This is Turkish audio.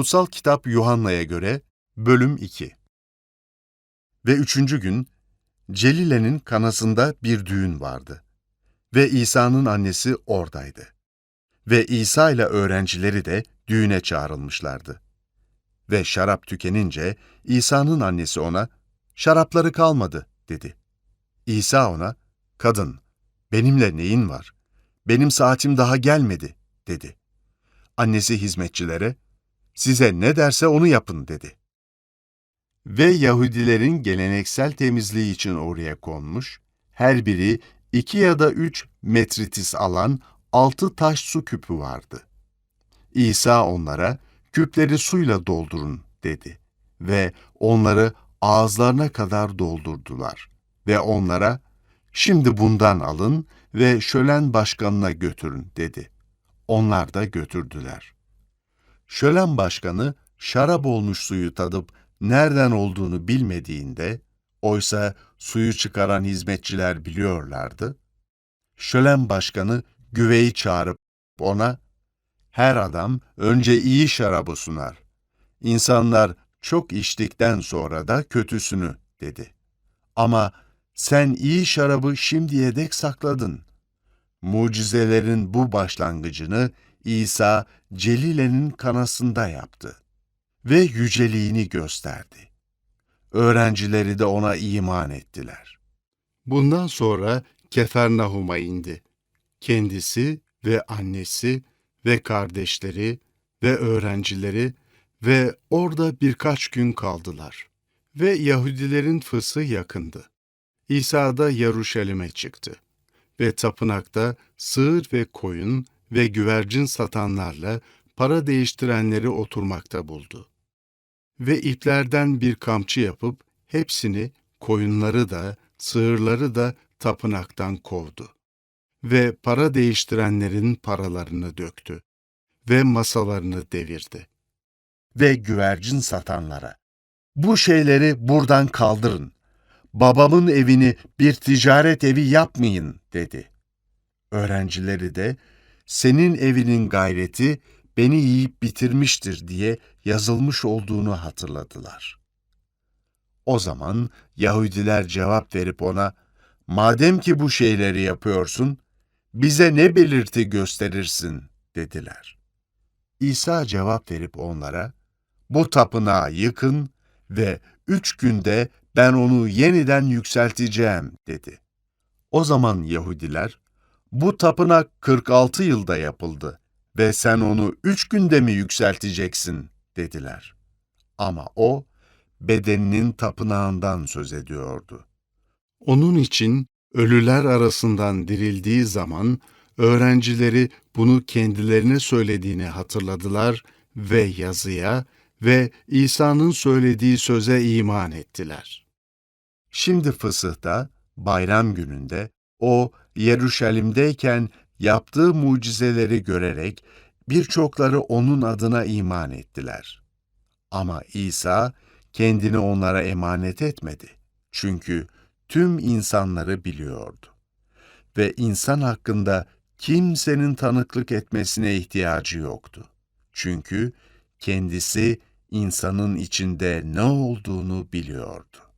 Kutsal Kitap Yuhanna'ya göre Bölüm 2 Ve üçüncü gün Celile'nin kanasında bir düğün vardı. Ve İsa'nın annesi oradaydı. Ve İsa ile öğrencileri de düğüne çağrılmışlardı. Ve şarap tükenince İsa'nın annesi ona, şarapları kalmadı dedi. İsa ona, kadın, benimle neyin var? Benim saatim daha gelmedi dedi. Annesi hizmetçilere, size ne derse onu yapın dedi. Ve Yahudilerin geleneksel temizliği için oraya konmuş, her biri iki ya da üç metritis alan altı taş su küpü vardı. İsa onlara, küpleri suyla doldurun dedi ve onları ağızlarına kadar doldurdular ve onlara, şimdi bundan alın ve şölen başkanına götürün dedi. Onlar da götürdüler. Şölen başkanı şarap olmuş suyu tadıp nereden olduğunu bilmediğinde, oysa suyu çıkaran hizmetçiler biliyorlardı, şölen başkanı güveyi çağırıp ona, her adam önce iyi şarabı sunar. İnsanlar çok içtikten sonra da kötüsünü dedi. Ama sen iyi şarabı şimdiye dek sakladın. Mucizelerin bu başlangıcını İsa Celile'nin kanasında yaptı ve yüceliğini gösterdi. Öğrencileri de ona iman ettiler. Bundan sonra Kefernahum'a indi. Kendisi ve annesi ve kardeşleri ve öğrencileri ve orada birkaç gün kaldılar. Ve Yahudilerin fısı yakındı. İsa da Yaruşalim'e çıktı ve tapınakta sığır ve koyun ve güvercin satanlarla para değiştirenleri oturmakta buldu. Ve iplerden bir kamçı yapıp hepsini, koyunları da, sığırları da tapınaktan kovdu. Ve para değiştirenlerin paralarını döktü ve masalarını devirdi. Ve güvercin satanlara, bu şeyleri buradan kaldırın, babamın evini bir ticaret evi yapmayın dedi. Öğrencileri de, senin evinin gayreti beni yiyip bitirmiştir diye yazılmış olduğunu hatırladılar. O zaman Yahudiler cevap verip ona, madem ki bu şeyleri yapıyorsun, bize ne belirti gösterirsin dediler. İsa cevap verip onlara, bu tapınağı yıkın ve üç günde ben onu yeniden yükselteceğim dedi. O zaman Yahudiler, bu tapınak 46 yılda yapıldı ve sen onu üç günde mi yükselteceksin dediler. Ama o, bedeninin tapınağından söz ediyordu. Onun için ölüler arasından dirildiği zaman öğrencileri bunu kendilerine söylediğini hatırladılar ve yazıya ve İsa'nın söylediği söze iman ettiler. Şimdi fısıhta, bayram gününde, o Yeruşalim'deyken yaptığı mucizeleri görerek birçokları onun adına iman ettiler. Ama İsa kendini onlara emanet etmedi. Çünkü tüm insanları biliyordu. Ve insan hakkında kimsenin tanıklık etmesine ihtiyacı yoktu. Çünkü kendisi insanın içinde ne olduğunu biliyordu.